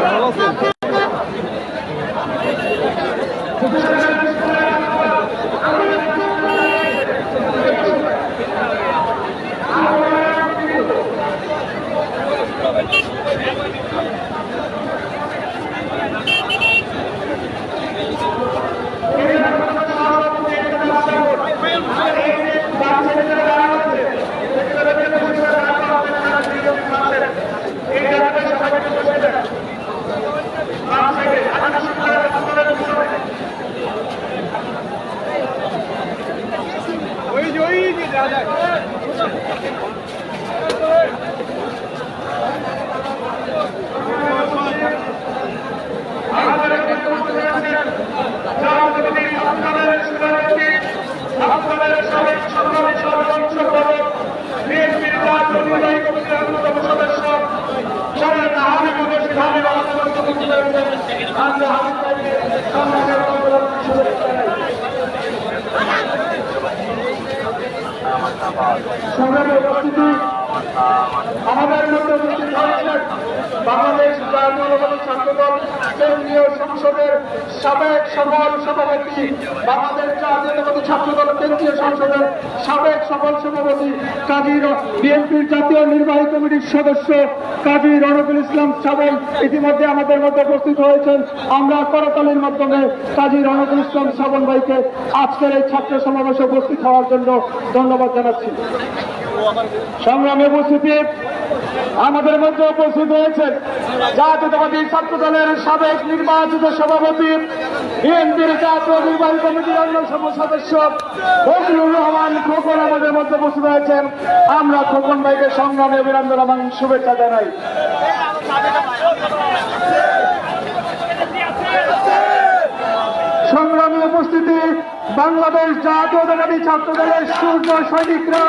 ভালো আছেন মধ্যে উপস্থিত হয়েছেন বাংলাদেশ জাতীয়তাবাদী ছাত্রদল কেন্দ্রীয় সংসদের সাবেক সফল সভাপতি, বাংলাদেশ জাতীয়তাবাদী ছাত্রদল কেন্দ্রীয় সংসদের সাবেক সফল সভাপতি কাজী বিএনপির জাতীয় নির্বাহী কমিটির সদস্য কাজী রনকুল ইসলাম সাবল ইতিমধ্যে আমাদের মধ্যে উপস্থিত হয়েছেন। আমরা করতালির মাধ্যমে কাজী রনকুল ইসলাম সাবল ভাইকে আজকের এই ছাত্র সমাবেশে উপস্থিত হওয়ার জন্য ধন্যবাদ জানাচ্ছি। সংগ্রামে উপস্থিতি আমাদের মধ্যে উপস্থিত হয়েছেন জাতীয়তাবাদী ছাত্র দলের সাবেক নির্বাচিত সভাপতি, বিএনপির জাতীয় নির্বাহী কমিটির অন্যতম সদস্য ফজলুর রহমান, খোকন আমাদের মধ্যে উপস্থিত হয়েছেন। আমরা খোকন ভাইকে সংগ্রামে অভিনন্দন এবং শুভেচ্ছা জানাই। সংগ্রামী উপস্থিতি বাংলাদেশ জাতীয়তাবাদী ছাত্র দলের সূর্য সৈনিকরা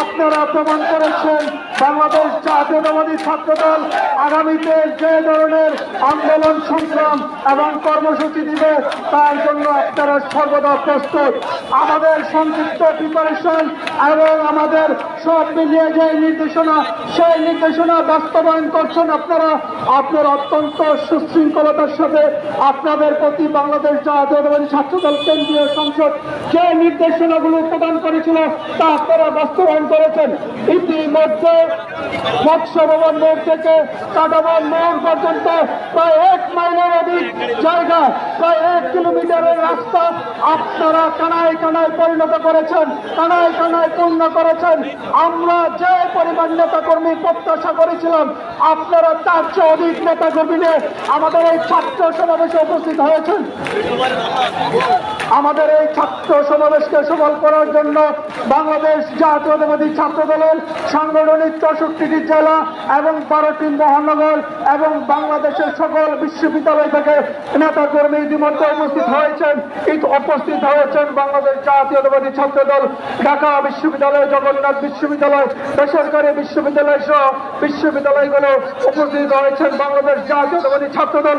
আপনারা প্রমাণ করেছেন, বাংলাদেশ জাতীয়তাবাদী ছাত্র দল আগামীতে যে ধরনের আন্দোলন, সংগ্রাম এবং কর্মসূচি দিবে, তার জন্য আপনারা সর্বদা প্রস্তুত। আমাদের সংক্ষিপ্ত প্রিপারেশন এবং আমাদের সব মিলিয়ে যে নির্দেশনা, সেই নির্দেশনা বাস্তবায়ন করছেন আপনারা, আপনার অত্যন্ত সুশৃঙ্খলতার সাথে আপনাদের প্রতি বাংলাদেশ জাতীয়তাবাদী ছাত্রদল কেন্দ্রীয় সংসদ যে নির্দেশনাগুলো প্রদান করেছিল তা আপনারা বাস্তবায়ন করেছেন। ইতিমধ্যে মৎস্য ভবন মোড় থেকে কাটাবন মোড় পর্যন্ত প্রায় এক মাইলের অধিক জায়গা, প্রায় এক কিলোমিটারের রাস্তা আপনারা কানায় কানায় পরিণত করেছেন, কানায় কানায় পূর্ণ করেছেন। আমরা যে পরিমাণ নেতা কর্মী প্রত্যাশা করেছিলাম, আপনারা তার চেয়ে অধিক নেতা কর্মী আমাদের এই ছাত্র সমাবেশে উপস্থিত হয়েছেন। আমাদের এই ছাত্র সমাবেশকে সফল করার জন্য বাংলাদেশ জাতীয়তাবাদী ছাত্র দলের সাংগঠনিক চৌষট্টিটি জেলা এবং বারোটি মহানগর এবং বাংলাদেশের সকল বিশ্ববিদ্যালয় থেকে নেতা কর্মী ইতিমধ্যে উপস্থিত হয়েছেন। উপস্থিত হয়েছেন বাংলাদেশ জাতীয়তাবাদী ছাত্র দল ঢাকা বিশ্ববিদ্যালয়, জগন্নাথ বিশ্ববিদ্যালয়, বেসরকারি বিশ্ববিদ্যালয় সহ বিশ্ববিদ্যালয়গুলো উপস্থিত হয়েছেন বাংলাদেশ জাতীয়তাবাদী ছাত্র দল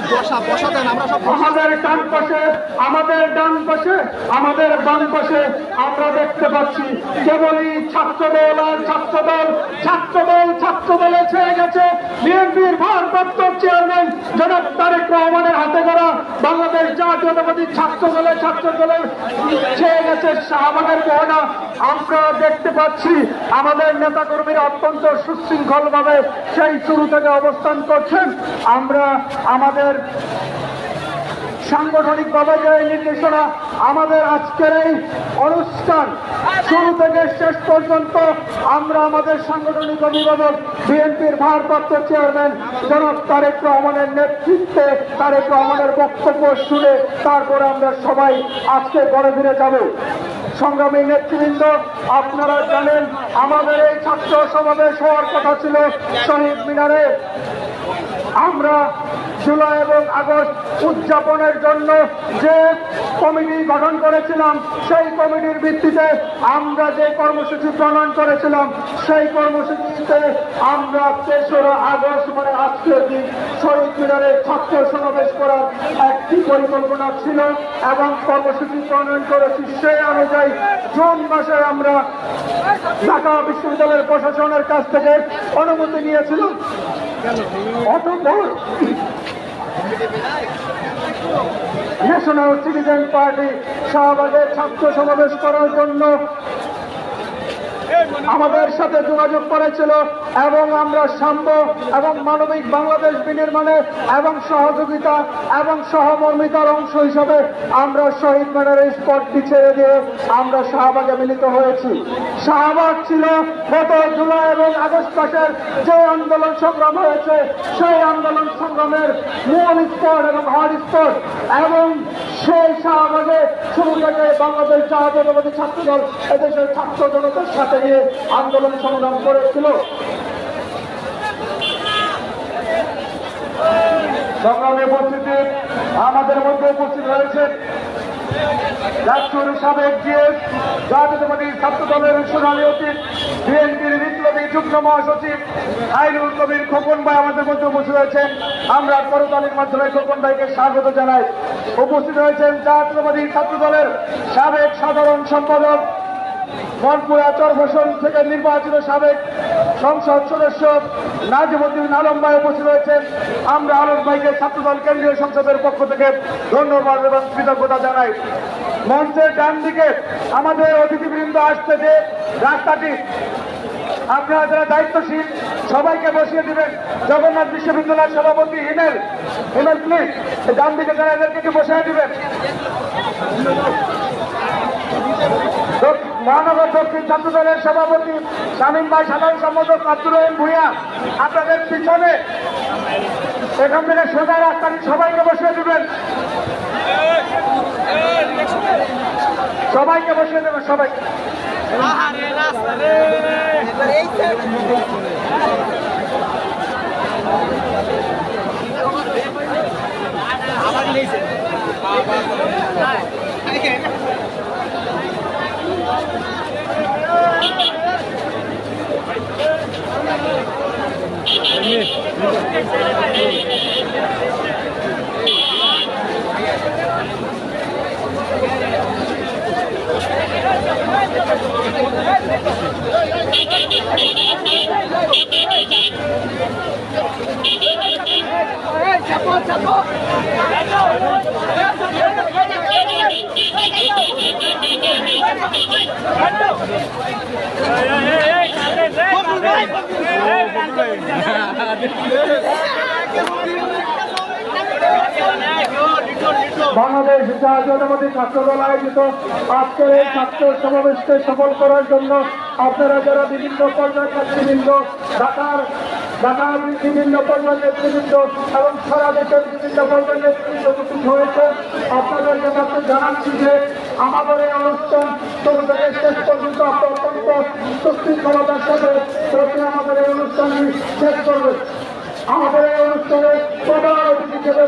আমাদের ডান পাশে, আমাদের ডান পাশে, আমাদের বাম পাশে আমরা দেখতে পাচ্ছি কেবলই ছাত্র দল আর ছাত্র দল ছাত্র দল ছাত্র দলে ছেড়ে গেছে। বিএনপির ভারপ্রাপ্ত চেয়ারম্যান জনাব তারেক রহমানের হাতে করা বাংলাদেশ জাতীয়তাবাদী ছাত্র দলের ছাত্র দলের ছেড়ে গেছে শাহবাগের গহনা আমরা দেখতে পাচ্ছি আমাদের নেতাকর্মীরা অত্যন্ত সুশৃঙ্খল ভাবে সেই শুরু থেকে অবস্থান করছেন। আমরা আমাদের সাংগঠনিক ভাবে যে নির্দেশনা আমাদের আজকের এই অনুষ্ঠান শুরু থেকে শেষ পর্যন্ত আমরা আমাদের সাংগঠনিক অভিভাবক, বিএনপির ভারপ্রাপ্ত চেয়ারম্যান জনাব তারেক রহমানের নেতৃত্বে তারেক রহমানের বক্তব্য শুনে তারপরে আমরা সবাই আজকে ঘরে ফিরে যাব। সংগ্রামী নেতৃবৃন্দ, আপনারা জানেন আমাদের এই ছাত্র সমাবেশ হওয়ার কথা ছিল শহীদ মিনারে। আমরা জুলাই এবং আগস্ট উদযাপনের জন্য যে কমিটি গঠন করেছিলাম, সেই কমিটির ভিত্তিতে আমরা যে কর্মসূচি প্রণয়ন করেছিলাম, সেই কর্মসূচিতে আমরা তেসরা আগস্ট মানে আজকের দিন, শহীদ মিনারে ছাত্র সমাবেশ করার একটি পরিকল্পনা ছিল এবং কর্মসূচি প্রণয়ন করেছি সেই অনুযায়ী জুন মাসে আমরা ঢাকা বিশ্ববিদ্যালয়ের প্রশাসনের কাছ থেকে অনুমতি নিয়েছিল ন্যাশনাল সিটিজেন পার্টি শাহবাগের ছাত্র সমাবেশ করার জন্য আমাদের সাথে যোগাযোগ করেছিল এবং আমরা সাম্য এবং মানবিক বাংলাদেশ বিনির্মাণে এবং সহযোগিতা এবং সহমর্মিতার অংশ হিসাবে আমরা শহীদ মিনারের স্পটটি ছেড়ে দিয়ে আমরা শাহবাগে মিলিত হয়েছি। শাহবাগ ছিল গত জুলাই এবং আগস্ট মাসের যে আন্দোলন সংগ্রাম হয়েছে, সেই আন্দোলন সংগ্রামের মূল স্পট এবং হট স্পট এবং সেই শাহবাগে শুরু থেকে বাংলাদেশ জাতীয়তাবাদী ছাত্রদল, এদেশের ছাত্র জনতার সাথে নিয়ে আন্দোলন সংগ্রাম করেছিল। সংগ্রামে উপস্থিতি আমাদের মধ্যে উপস্থিত রয়েছে সাবেক জাতীয়তাবাদী ছাত্র দলের সোনালী অতীত, বিএনপির বিপ্লবী যুগ্ম মহাসচিব আইনুল কবির খোকন ভাই আমাদের মধ্যে উপস্থিত হয়েছেন আমরা করতালির মাধ্যমে খোকন ভাইকে স্বাগত জানাই। উপস্থিত হয়েছেন জাতীয়তাবাদী ছাত্র দলের সাবেক সাধারণ সম্পাদক মনপুরা চরফসল থেকে নির্বাচিত সাবেক সংসদ সদস্য নাজিমুদ্দিন আলম ভাই উপস্থিত রয়েছেন। আমরা আলম ভাইকে ছাত্রদল কেন্দ্রীয় সংসদের পক্ষ থেকে ধন্যবাদ এবং কৃতজ্ঞতা জানাই। মঞ্চের ডান দিকে আমাদের অতিথিবৃন্দ আসছে যে রাস্তাটি আপনারা যারা দায়িত্বশীল, সবাইকে বসিয়ে দিবেন। জগন্নাথ বিশ্ববিদ্যালয়ের সভাপতি হিমেল হিমেল প্লিজ, ডান দিকে যারা এদেরকে বসিয়ে দিবেন। মহানগর দক্ষিণ ছাত্র দলের সভাপতি শামীম ভাই সাধারণ সম্পাদক আব্দুর রহিম ভূঁইয়া আপনাদের পিছনে এখান থেকে সোজা রাস্তা সবাইকে বসে দেবেন সবাইকে বসে দেবেন সবাই আবার জাতীয়তাবাদী ছাত্র দল আয়োজিত। আজকের এই ছাত্র সমাবেশকে সফল করার জন্য আপনারা যারা বিভিন্ন পর্যায়ের নেতৃবৃন্দ ঢাকার ঢাকার বিভিন্ন পর্যায়ের নেতৃবৃন্দ এবং সারা দেশের বিভিন্ন পর্যায়ের নেতৃবৃন্দ উপস্থিত হয়েছে আপনাদেরকে জানাচ্ছি যে আমাদের এই অনুষ্ঠান শুরু শেষ পর্যন্ত অত্যন্ত সাথে আমাদের এই অনুষ্ঠানটি শেষ করবে। আমাদের এই অনুষ্ঠানে প্রধান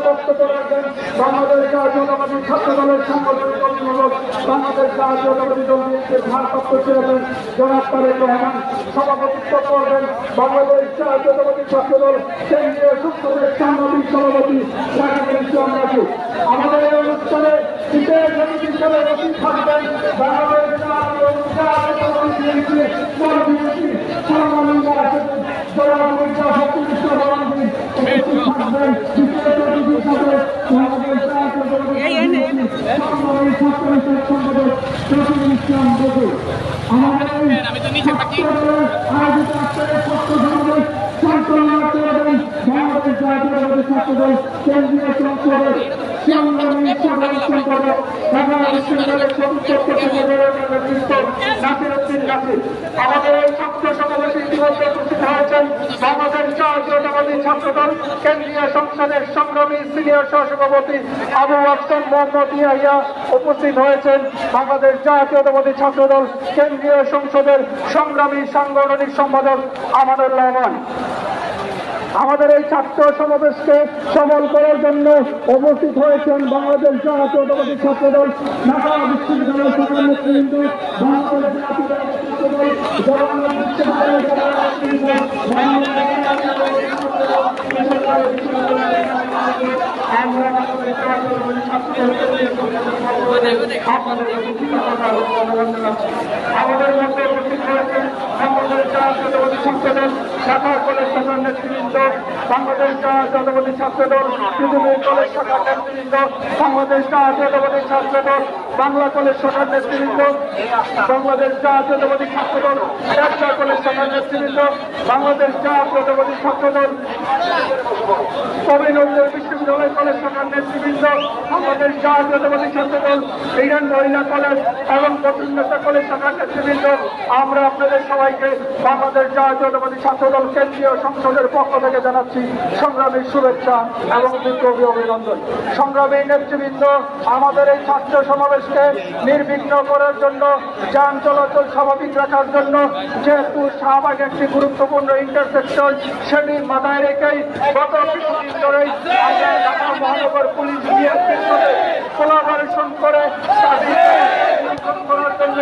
বক্তব্য রাখবেন বাংলাদেশ জাতীয়তাবাদী ছাত্র দলের সাংগঠনিক অভিভাবক বাংলাদেশ জাতীয়তাবাদী দল বিএনপির ভারপ্রাপ্ত চেয়ারম্যান জনাব তারেক রহমান সভাপতিত্ব ছাত্র দল কেন্দ্রীয় রাজু। আমাদের এই বিশেষ অতিথি থাকবেন বাংলাদেশ মির্জা আমাদের আয়োজিত আজকের ছাত্র সমাবেশ সঞ্চালনা করবেন বাংলাদেশ আমাদের উপস্থিত হয়েছেন বাংলাদেশ জাতীয়তাবাদী ছাত্রদল, কেন্দ্রীয় সংসদের সংগ্রামী সিনিয়র উপস্থিত হয়েছেন। জাতীয়তাবাদী ছাত্রদল, কেন্দ্রীয় সংসদের সংগ্রামী সাংগঠনিক সম্পাদক আমানুর রহমান আমাদের এই ছাত্র সমাবেশকে সফল করার জন্য উপস্থিত হয়েছেন বাংলাদেশ জাতীয়তাবাদী ছাত্রদল, ঢাকা বিশ্ববিদ্যালয়ের আমরা আমাদের মধ্যে বাংলাদেশ ঢাকা কলেজ শাখার নেতৃবৃন্দ বাংলাদেশ বাংলাদেশ জাতীয়তাবাদী ছাত্রদল বাংলা ব্যবসা কলেজ শাখার নেতৃবৃন্দ বাংলাদেশ ছাত্রদল কবিনন্দন বিশ্ববিদ্যালয় কলেজ শাখার নেতৃবৃন্দ বাংলাদেশ জাতীয়তাবাদী ছাত্রদল, ইরান মহিলা কলেজ এবং বসুন্ধরা কলেজ শাখার নেতৃবৃন্দ, আমরা আপনাদের সবাইকে বাংলাদেশ জাতীয়তাবাদী ছাত্রদল কেন্দ্রীয় সংসদের পক্ষ থেকে জানাচ্ছি সংগ্রামী শুভেচ্ছা এবং বিপ্লবী অভিনন্দন। সংগ্রামী নেতৃবৃন্দ, আমাদের এই ছাত্র সমাবেশকে নির্বিঘ্ন করার জন্য, যান চলাচল স্বাভাবিক রাখার জন্য, যেহেতু শাহবাগ একটি গুরুত্বপূর্ণ ইন্টারসেকশন সেটি মাথায় রেখেই গত কিছুদিন ধরেই ঢাকা মহানগর পুলিশ বিএসপির সাথে কোলাবোরেশন করে নিয়ন্ত্রণ করার জন্য।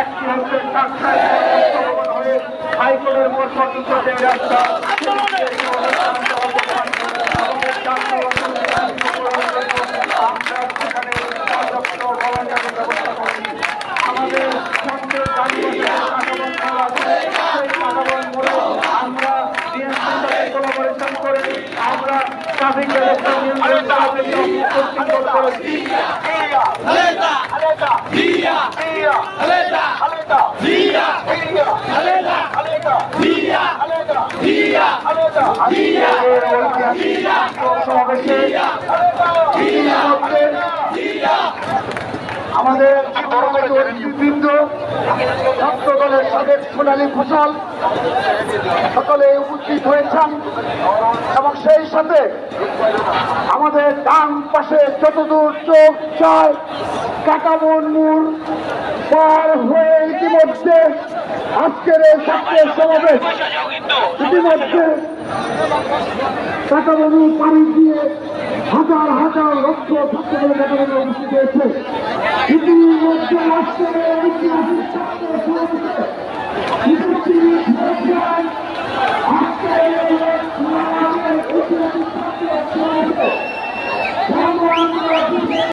একটি হচ্ছে হাইকোর্টের মোট যে রাস্তা সেটি আমাদের জাতীয় আমরা সেখানে পর্যাপ্ত ভবনটাকে ব্যবস্থা করেছি আমাদের ছাত্রের যানবাহনের কাঠামো খারাপ আছে সেই কাঠামোর মোড়ে আমরা বিএনপির সাথে কোলাবোরেশন করে আমরা ট্রাফিক ব্যবস্থা নিয়ন্ত্রণ করার জন্য প্রস্তুত করেছি সমাবেশে ইতিমধ্যে আমাদের বৃন্দ ছাত্রদলের সাবেক সোনালি ঘোষাল সকলে উপস্থিত হয়েছেন এবং সেই সাথে আমাদের ডান পাশে যতদূর চোখ চায় কাটামন মূল পার হয়ে ইতিমধ্যে আজকের এই সাক্ষের সমাবেশ ইতিমধ্যে কাটাবনু পাড়ি দিয়ে হাজার হাজার লক্ষ ছাত্রদের কাটাবনু অনুষ্ঠিত হয়েছে। ইতিমধ্যে আজকের